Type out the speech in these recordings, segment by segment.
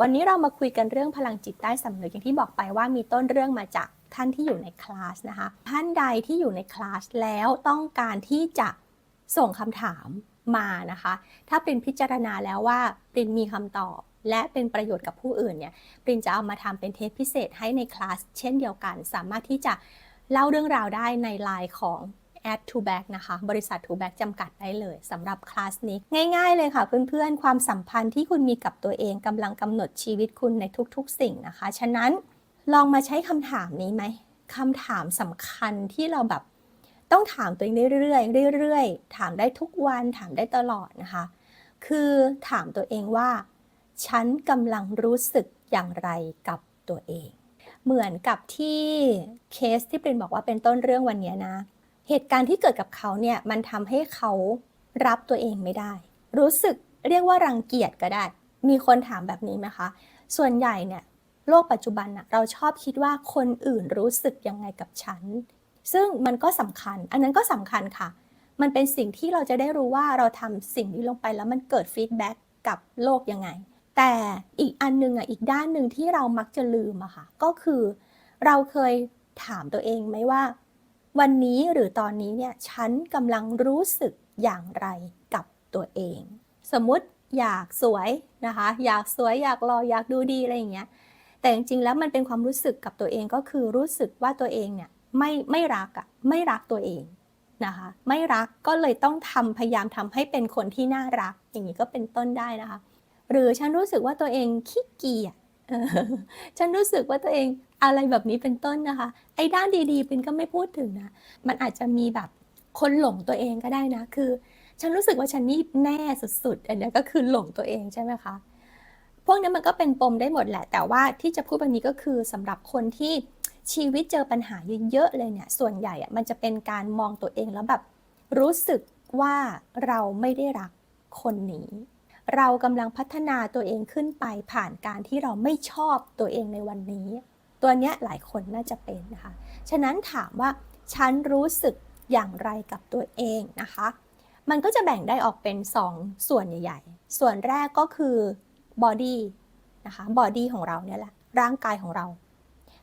วันนี้เรามาคุยกันเรื่องพลังจิตใต้สำนึกอย่างที่บอกไปว่ามีต้นเรื่องมาจากท่านที่อยู่ในคลาสนะคะ ท่านใดที่อยู่ในคลาสแล้วต้องการที่จะส่งคำถามมานะคะ ถ้าปรินพิจารณาแล้วว่าปรินมีคำตอบ และเป็นประโยชน์กับผู้อื่นเนี่ยปรินจะเอามาทำเป็นเทปพิเศษให้ในคลาสเช่นเดียวกัน สามารถที่จะเล่าเรื่องราวได้ในไลน์ของ Add to Back นะคะ บริษัท to Back จำกัดได้เลยสำหรับคลาสนี้ ง่ายๆเลยค่ะเพื่อนๆ ความสัมพันธ์ที่คุณมีกับตัวเองกำลังกำหนดชีวิตคุณในทุกๆ สิ่งนะคะ ฉะนั้นลองมาใช้คำถามนี้ไหมคำถามสำคัญที่เราแบบต้องถามตัวเองเรื่อยๆเรื่อยๆ ถามได้ทุกวันถามได้ตลอดนะคะ คือถามตัวเองว่า ฉันกำลังรู้สึกอย่างไรกับตัวเอง เหมือนกับที่เคสที่ปรินบอกว่าเป็นต้นเรื่องวันนี้นะ เหตุการณ์ที่เกิดกับเขาเนี่ยมันทำให้เขารับตัวเองไม่ได้ รู้สึกเรียกว่ารังเกียจก็ได้ มีคนถามแบบนี้ไหมคะ ส่วนใหญ่เนี่ยโลกปัจจุบันนะเราชอบคิดว่าคนอื่นรู้สึกยังไงกับฉัน ซึ่งมันก็สำคัญ อันนั้นก็สำคัญค่ะ มันเป็นสิ่งที่เราจะได้รู้ว่าเราทำสิ่งนี้ลงไปแล้วมันเกิดฟีดแบ็กกับโลกยังไง แต่อีกอันหนึงอะอีกด้านหนึ่งที่เรามักจะลืมอะค่ะ ก็คือ เราเคยถามตัวเองไหมว่า วันนี้หรือตอนนี้เนี่ยฉันกำลังรู้สึกอย่างไรกับตัวเอง สมมติอยากสวยนะคะ อยากสวยอยากรออยากดูดีอะไรอย่างเงี้ยแต่จริงๆแล้วมันเป็นความรู้สึกกับตัวเองก็คือรู้สึกว่าตัวเองเนี่ยไม่ไม่รักอะไม่รักตัวเองนะคะไม่รักก็เลยต้องทำพยายามทำให้เป็นคนที่น่ารัก อย่างนี้ก็เป็นต้นได้นะคะ หรือฉันรู้สึกว่าตัวเองขี้เกียจ ฉันรู้สึกว่าตัวเองอะไรแบบนี้เป็นต้นนะคะ ไอ้ด้านดีๆเป็นก็ไม่พูดถึงนะ มันอาจจะมีแบบคนหลงตัวเองก็ได้นะ คือ ฉันรู้สึกว่าฉันนี่แน่สุดๆ อันนี้ก็คือหลงตัวเองใช่ไหมคะ พวกนี้มันก็เป็นปมได้หมดแหละ แต่ว่าที่จะพูดแบบนี้ก็คือสำหรับคนที่ชีวิตเจอปัญหาเยอะๆเลยเนี่ย ส่วนใหญ่อะมันจะเป็นการมองตัวเองแล้วแบบรู้สึกว่าเราไม่ได้รักคนนี้ เรากำลังพัฒนาตัวเองขึ้นไปผ่านการที่เราไม่ชอบตัวเองในวันนี้ ตัวเนี้ยหลายคนน่าจะเป็นนะคะ ฉะนั้นถามว่าฉันรู้สึกอย่างไรกับตัวเองนะคะ มันก็จะแบ่งได้ออกเป็น2ส่วนใหญ่ๆ ส่วนแรกก็คือบอดี้นะคะบอดี้ของเราเนี่ยแหละร่างกายของเรา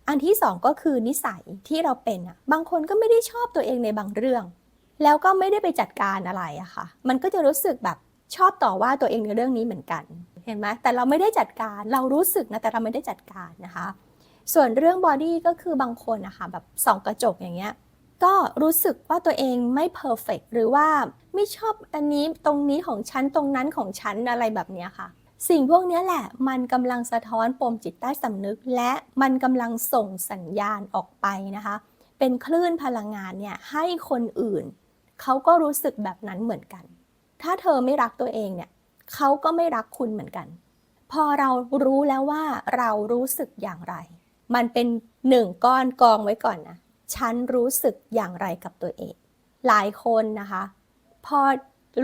อันที่ 2 ก็คือนิสัยที่เราเป็นอะบางคนก็ไม่ได้ชอบตัวเองในบางเรื่อง แล้วก็ไม่ได้ไปจัดการอะไรอะค่ะ มันก็จะรู้สึกแบบ ชอบต่อว่าตัวเองในเรื่องนี้เหมือนกัน เห็นไหมแต่เราไม่ได้จัดการเรารู้สึกนะแต่เราไม่ได้จัดการนะคะ ส่วนเรื่องบอดี้ก็คือบางคนนะคะแบบส่องกระจกอย่างเงี้ยก็รู้สึกว่าตัวเองไม่เพอร์เฟกหรือว่าไม่ชอบอันนี้ตรงนี้ของฉันตรงนั้นของฉันอะไรแบบเนี้ยค่ะ สิ่งพวกนี้แหละมันกำลังสะท้อนปมจิตใต้สำนึก และมันกำลังส่งสัญญาณออกไปนะคะ เป็นคลื่นพลังงานเนี่ยให้คนอื่น เขาก็รู้สึกแบบนั้นเหมือนกัน ถ้าเธอไม่รักตัวเองเนี่ยเขาก็ไม่รักคุณเหมือนกัน พอเรารู้แล้วว่าเรารู้สึกอย่างไร มันเป็นหนึ่งก้อนกองไว้ก่อนนะฉันรู้สึกอย่างไรกับตัวเอง หลายคนนะคะ พอ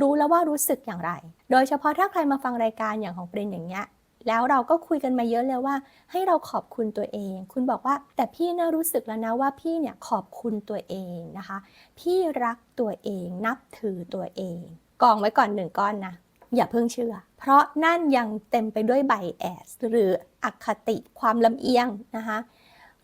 รู้แล้วว่ารู้สึกอย่างไร โดยเฉพาะถ้าใครมาฟังรายการอย่างของเปรนอย่างเงี้ย แล้วเราก็คุยกันมาเยอะเลยว่า ให้เราขอบคุณตัวเอง คุณบอกว่า แต่พี่น่ารู้สึกแล้วนะว่าพี่เนี่ยขอบคุณตัวเองนะคะ พี่รักตัวเองนับถือตัวเอง กองไว้ก่อนหนึ่งก้อนนะ อย่าเพิ่งเชื่อ เพราะนั่นยังเต็มไปด้วยไบแอสหรืออคติความลำเอียงนะคะ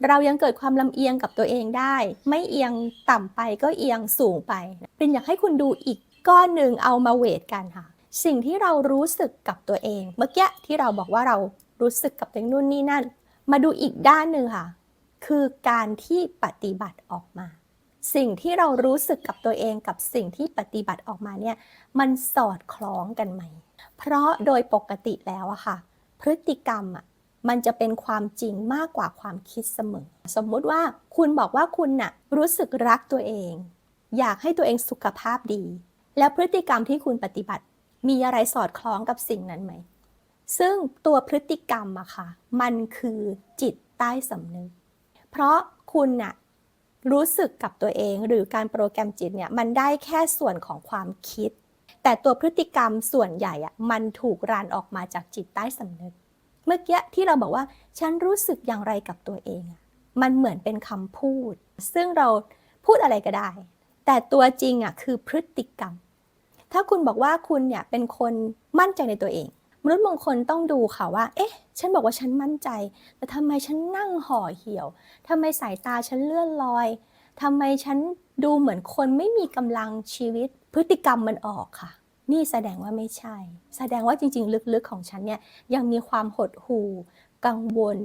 เรายังเกิดความลำเอียงกับตัวเองได้ ไม่เอียงต่ำไปก็เอียงสูงไปเป็นอยากให้คุณดูอีกก้อนหนึ่งเอามาเวทกันค่ะ สิ่งที่เรารู้สึกกับตัวเอง เมื่อกี้ที่เราบอกว่าเรารู้สึกกับตัวเองนู่นนี่นั่น มาดูอีกด้านหนึ่งค่ะ คือการที่ปฏิบัติออกมา สิ่งที่เรารู้สึกกับตัวเองกับสิ่งที่ปฏิบัติออกมาเนี่ยมันสอดคล้องกันไหม เพราะโดยปกติแล้วอะค่ะ พฤติกรรมอะมันจะเป็นความจริงมากกว่าความคิดเสมอ สมมุติว่าคุณบอกว่าคุณน่ะรู้สึกรักตัวเอง อยากให้ตัวเองสุขภาพดี แล้วพฤติกรรมที่คุณปฏิบัติ มีอะไรสอดคล้องกับสิ่งนั้นไหม ซึ่งตัวพฤติกรรมอะค่ะ มันคือจิตใต้สำนึก เพราะคุณน่ะ รู้สึกกับตัวเอง หรือการโปรแกรมจิตเนี่ยมันได้แค่ส่วนของความคิด แต่ตัวพฤติกรรมส่วนใหญ่อะมันถูกรันออกมาจากจิตใต้สำนึก เมื่อกี้ที่เราบอกว่า ฉันรู้สึกอย่างไรกับตัวเองอะมันเหมือนเป็นคำพูด ซึ่งเราพูดอะไรก็ได้ แต่ตัวจริงอะคือพฤติกรรม ถ้าคุณบอกว่าคุณเนี่ยเป็นคนมั่นใจในตัวเอง มนุษย์มงคลต้องดูค่ะว่า เอ๊ะ ฉันบอกว่าฉันมั่นใจ แต่ทำไมฉันนั่งห่อเหี่ยวทำไมสายตาฉันเลื่อนลอยทำไมฉันดูเหมือนคนไม่มีกำลังชีวิต พฤติกรรมมันออกค่ะ นี่แสดงว่าไม่ใช่ แสดงว่าจริง ๆ ลึกๆของฉันเนี่ยยังมีความหดหู่ กังวล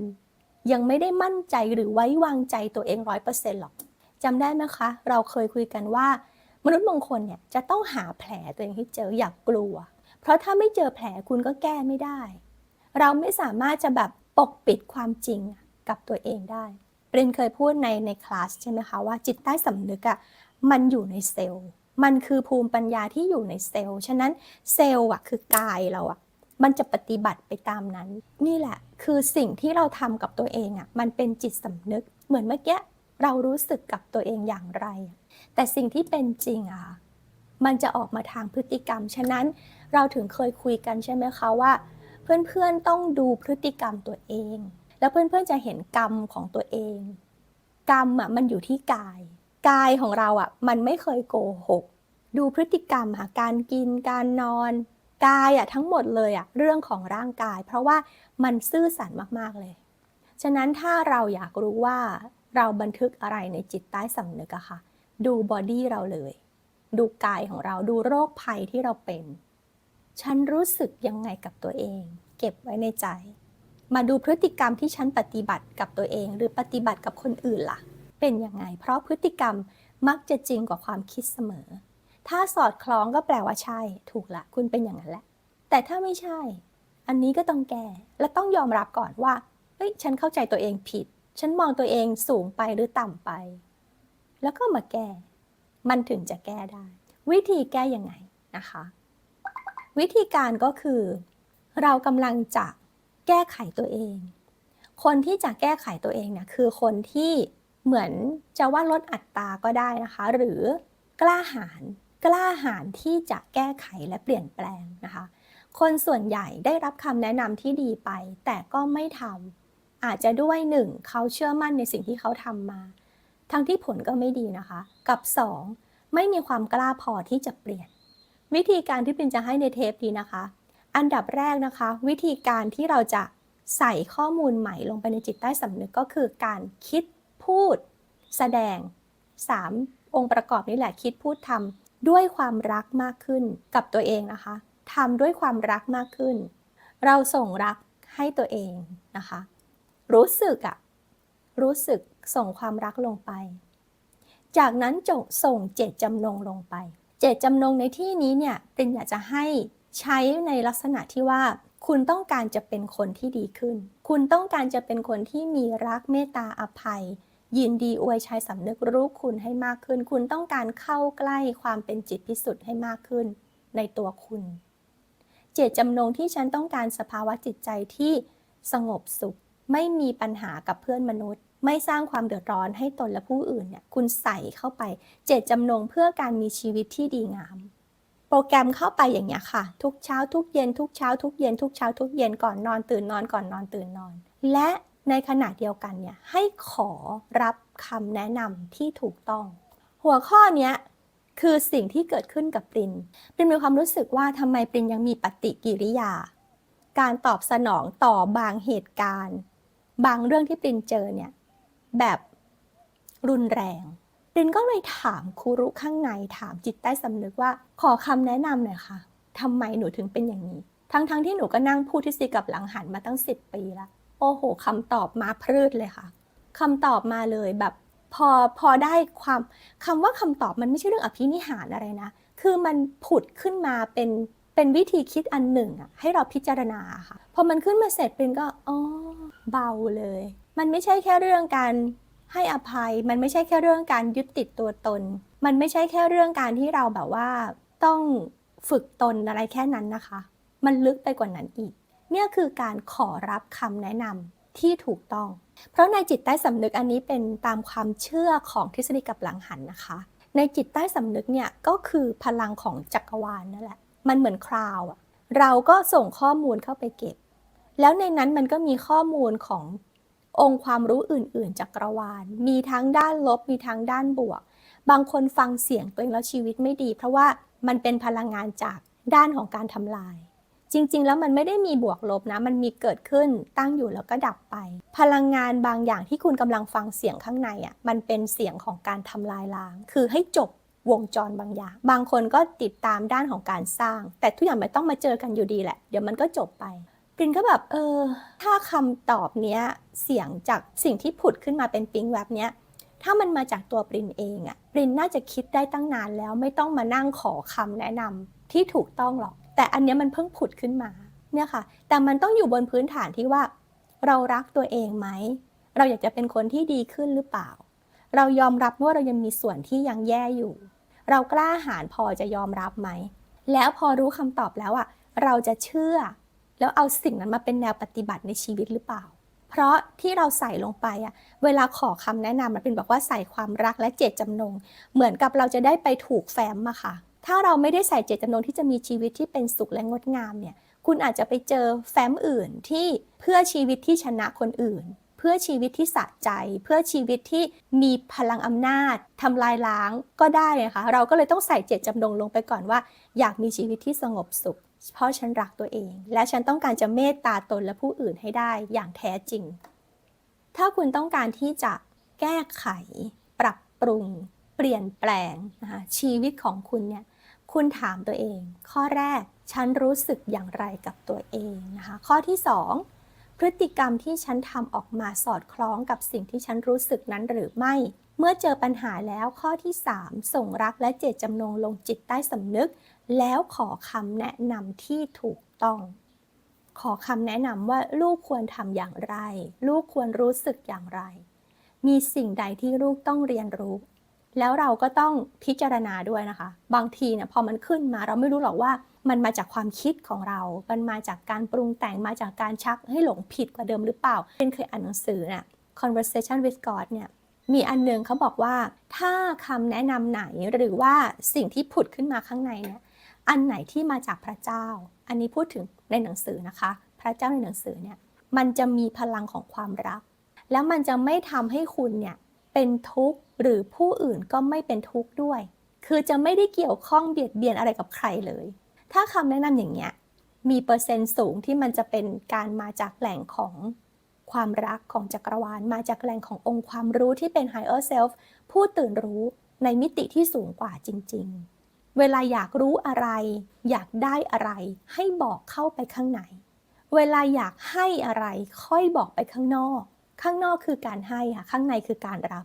ยังไม่ได้มั่นใจหรือไว้วางใจตัวเองร้อยเปอร์เซ็นต์หรอกจำได้ไหมคะ เราเคยคุยกันว่า มนุษย์มงคลเนี่ยจะต้องหาแผลตัวเองให้เจออย่ากกลัว เพราะถ้าไม่เจอแผลคุณก็แก้ไม่ได้ เราไม่สามารถจะแบบปกปิดความจริงกับตัวเองได้เรนเคยพูดในในคลาสใช่ไหมคะว่าจิตใต้สำนึกอะ่ะมันอยู่ในเซลล์ มันคือภูมิปัญญาที่อยู่ในเซลล์ ฉะนั้นเซลล์อะคือกายเราอะมันจะปฏิบัติไปตามนั้น นี่แหละคือสิ่งที่เราทำกับตัวเองอะมันเป็นจิตสำนึก เหมือนเมื่อกี้เรารู้สึกกับตัวเองอย่างไร แต่สิ่งที่เป็นจริงอะมันจะออกมาทางพฤติกรรม ฉะนั้น เราถึงเคยคุยกันใช่ไหมคะว่า เพื่อนๆต้องดูพฤติกรรมตัวเอง แล้วเพื่อนๆจะเห็นกรรมของตัวเอง กรรมอะมันอยู่ที่กาย กายของเราอะมันไม่เคยโกหก ดูพฤติกรรมค่ะการกินการนอนกายอะทั้งหมดเลยอะเรื่องของร่างกาย เพราะว่ามันซื่อสัตย์มากๆเลย ฉะนั้นถ้าเราอยากรู้ว่าเราบันทึกอะไรในจิตใต้สำนึกอะค่ะ ดูบอดี้เราเลย ดูกายของเราดูโรคภัยที่เราเป็น ฉันรู้สึกยังไงกับตัวเอง เก็บไว้ในใจ มาดูพฤติกรรมที่ฉันปฏิบัติกับตัวเอง หรือปฏิบัติกับคนอื่นล่ะ เป็นยังไง เพราะพฤติกรรมมักจะจริงกว่าความคิดเสมอ ถ้าสอดคล้องก็แปลว่าใช่ ถูกละคุณเป็นอย่างนั้นแหละ แต่ถ้าไม่ใช่ อันนี้ก็ต้องแก้และต้องยอมรับก่อนว่าเฮ้ยฉันเข้าใจตัวเองผิด ฉันมองตัวเองสูงไปหรือต่ำไป แล้วก็มาแก้ มันถึงจะแก้ได้ วิธีแก้ยังไงนะคะ วิธีการก็คือ เรากำลังจะแก้ไขตัวเอง คนที่จะแก้ไขตัวเองเนี่ยคือคนที่เหมือนจะว่าลดอัตราก็ได้นะคะ หรือกล้าหาญกล้าหาญที่จะแก้ไขและเปลี่ยนแปลงนะคะ คนส่วนใหญ่ได้รับคำแนะนำที่ดีไป แต่ก็ไม่ทำอาจจะด้วยหนึ่งเขาเชื่อมั่นในสิ่งที่เขาทำมา ทั้งที่ผลก็ไม่ดีนะคะ กับสองไม่มีความกล้าพอที่จะเปลี่ยน วิธีการที่ปินจะให้ในเทปนี้นะคะ อันดับแรกนะคะ วิธีการที่เราจะใส่ข้อมูลใหม่ลงไปในจิตใต้สำนึกก็คือการคิดพูด แสดง 3 องค์ประกอบนี้แหละคิดพูดทำด้วยความรักมากขึ้นกับตัวเองนะคะทำด้วยความรักมากขึ้น เราส่งรักให้ตัวเองนะคะ รู้สึกอะรู้สึกส่งความรักลงไป จากนั้นจงส่งเจตจำนงลงไป เจตจำนงในที่นี้เนี่ยเป็นอยากจะให้ใช้ในลักษณะที่ว่า คุณต้องการจะเป็นคนที่ดีขึ้น คุณต้องการจะเป็นคนที่มีรักเมตตาอภัย ยินดีอวยชัยสำนึกรู้คุณให้มากขึ้น คุณต้องการเข้าใกล้ความเป็นจิตพิสุทธิ์ให้มากขึ้น ในตัวคุณ เจตจำนงที่ฉันต้องการสภาวะจิตใจที่สงบสุข ไม่มีปัญหากับเพื่อนมนุษย์ ไม่สร้างความเดือดร้อนให้ตนและผู้อื่นเนี่ยคุณใส่เข้าไปเจตจำนงเพื่อการมีชีวิตที่ดีงาม โปรแกรมเข้าไปอย่างเงี้ยค่ะ ทุกเช้าทุกเย็นทุกเช้าทุกเย็นทุกเช้าทุกเย็นก่อนนอนตื่นนอนก่อนนอนตื่นนอน และในขณะเดียวกันเนี่ยให้ขอรับคำแนะนำที่ถูกต้อง หัวข้อเนี้ยคือสิ่งที่เกิดขึ้นกับปรินปรินมีความรู้สึกว่าทำไมปรินยังมีปฏิกิริยา การตอบสนองต่อบางเหตุการณ์ บางเรื่องที่ปรินเจอเนี่ย แบบรุนแรงปรินก็เลยถามครูรุข้างในถามจิตใต้สำนึกว่า ขอคำแนะนำหน่อยค่ะทำไมหนูถึงเป็นอย่างนี้ ทั้งๆทที่หนูก็นั่งพูดทฤษฎีกับหลังหันมาตั้ง10ปีแล้วโอ้โหคำตอบมาพรืดเลยค่ะคำตอบมาเลยแบบพอพอได้ความคำว่าคำตอบมันไม่ใช่เรื่องอภินิหารอะไรนะ คือมันผุดขึ้นมาเป็นเป็นวิธีคิดอันหนึ่งอะให้เราพิจารณาค่ะ พอมันขึ้นมาเสร็จเป็นก็อ๋อเบาเลย มันไม่ใช่แค่เรื่องการให้อภัย มันไม่ใช่แค่เรื่องการยึดติดตัวตน มันไม่ใช่แค่เรื่องการที่เราแบบว่าต้องฝึกตนอะไรแค่นั้นนะคะ มันลึกไปกว่านั้นอีก เนี่ยคือการขอรับคำแนะนำที่ถูกต้อง เพราะในจิตใต้สำนึกอันนี้เป็นตามความเชื่อของทฤษฎีกับหลังหันนะคะ ในจิตใต้สำนึกเนี่ยก็คือพลังของจักรวาลนั่นแหละ มันเหมือนคราวอะเราก็ส่งข้อมูลเข้าไปเก็บ แล้วในนั้นมันก็มีข้อมูลของ องค์ความรู้อื่น ๆจักรวาล มีทั้งด้านลบมีทั้งด้านบวก บางคนฟังเสียงตัวเองแล้วชีวิตไม่ดี เพราะว่ามันเป็นพลังงานจากด้านของการทำลาย จริง ๆ แล้วมันไม่ได้มีบวกลบนะ มันมีเกิดขึ้นตั้งอยู่แล้วก็ดับไป พลังงานบางอย่างที่คุณกำลังฟังเสียงข้างในอะมันเป็นเสียงของการทำลายล้าง คือให้จบวงจรบางอย่าง บางคนก็ติดตามด้านของการสร้าง แต่ทุกอย่างมันต้องมาเจอกันอยู่ดีแหละ เดี๋ยวมันก็จบไป ปรินก็แบบเออ ถ้าคำตอบเนี้ยเสียงจากสิ่งที่ผุดขึ้นมาเป็นปิงแบบเนี้ยถ้ามันมาจากตัวปรินเองอะปรินน่าจะคิดได้ตั้งนานแล้วไม่ต้องมานั่งขอคำแนะนำที่ถูกต้องหรอก แต่อันเนี้ยมันเพิ่งผุดขึ้นมาเนี่ยค่ะ แต่มันต้องอยู่บนพื้นฐานที่ว่า เรารักตัวเองไหม เราอยากจะเป็นคนที่ดีขึ้นหรือเปล่า เรายอมรับว่าเรายังมีส่วนที่ยังแย่อยู่ เรากล้าหาญพอจะยอมรับไหม แล้วพอรู้คำตอบแล้วอะเราจะเชื่อ แล้วเอาสิ่งนั้นมาเป็นแนวปฏิบัติในชีวิตหรือเปล่า เพราะที่เราใส่ลงไปอะเวลาขอคำแนะนำมันเป็นบอกว่าใส่ความรักและเจตจำนง เหมือนกับเราจะได้ไปถูกแฟ้มอะค่ะ ถ้าเราไม่ได้ใส่เจตจำนงที่จะมีชีวิตที่เป็นสุขและงดงามเนี่ยคุณอาจจะไปเจอแฟ้มอื่นที่เพื่อชีวิตที่ชนะคนอื่น เพื่อชีวิตที่สะใจ เพื่อชีวิตที่มีพลังอำนาจทำลายล้างก็ได้นะคะเราก็เลยต้องใส่เจตจำนงลงไปก่อนว่า อยากมีชีวิตที่สงบสุข เพราะฉันรักตัวเอง และฉันต้องการจะเมตตาตนและผู้อื่นให้ได้อย่างแท้จริง ถ้าคุณต้องการที่จะแก้ไข ปรับปรุง เปลี่ยนแปลงนะคะชีวิตของคุณเนี่ยคุณถามตัวเอง ข้อแรกฉันรู้สึกอย่างไรกับตัวเองนะคะข้อที่ 2 พฤติกรรมที่ฉันทำออกมาสอดคล้องกับสิ่งที่ฉันรู้สึกนั้นหรือไม่ เมื่อเจอปัญหาแล้วข้อที่ 3 ส่งรักและเจตจำนงลงจิตใต้สำนึก แล้วขอคำแนะนำที่ถูกต้อง ขอคำแนะนำว่าลูกควรทำอย่างไร ลูกควรรู้สึกอย่างไร มีสิ่งใดที่ลูกต้องเรียนรู้ แล้วเราก็ต้องพิจารณาด้วยนะคะ บางทีเนี่ยพอมันขึ้นมาเราไม่รู้หรอกว่ามันมาจากความคิดของเรา มันมาจากการปรุงแต่งมาจากการชักให้หลงผิดกว่าเดิมหรือเปล่าเป็นเคยอ่านหนังสือเนี่ย conversation with God เนี่ย มีอันหนึงเขาบอกว่า ถ้าคำแนะนำไหนหรือว่าสิ่งที่ผุดขึ้นมาข้างในเนี่ยอันไหนที่มาจากพระเจ้า อันนี้พูดถึงในหนังสือนะคะ พระเจ้าในหนังสือเนี่ยมันจะมีพลังของความรัก แล้วมันจะไม่ทำให้คุณเนี่ยเป็นทุกข์หรือผู้อื่นก็ไม่เป็นทุกข์ด้วย คือจะไม่ได้เกี่ยวข้องเบียดเบียนอะไรกับใครเลย ถ้าคำแนะนำอย่างเงี้ยมีเปอร์เซ็นต์สูงที่มันจะเป็นการมาจากแหล่งของ ความรักของจักรวาลมาจากแหล่งขององค์ความรู้ที่เป็น higher self ผู้ตื่นรู้ในมิติที่สูงกว่าจริง ๆ เวลาอยากรู้อะไร อยากได้อะไร ให้บอกเข้าไปข้างใน เวลาอยากให้อะไรค่อยบอกไปข้างนอก ข้างนอกคือการให้ค่ะ ข้างในคือการรับ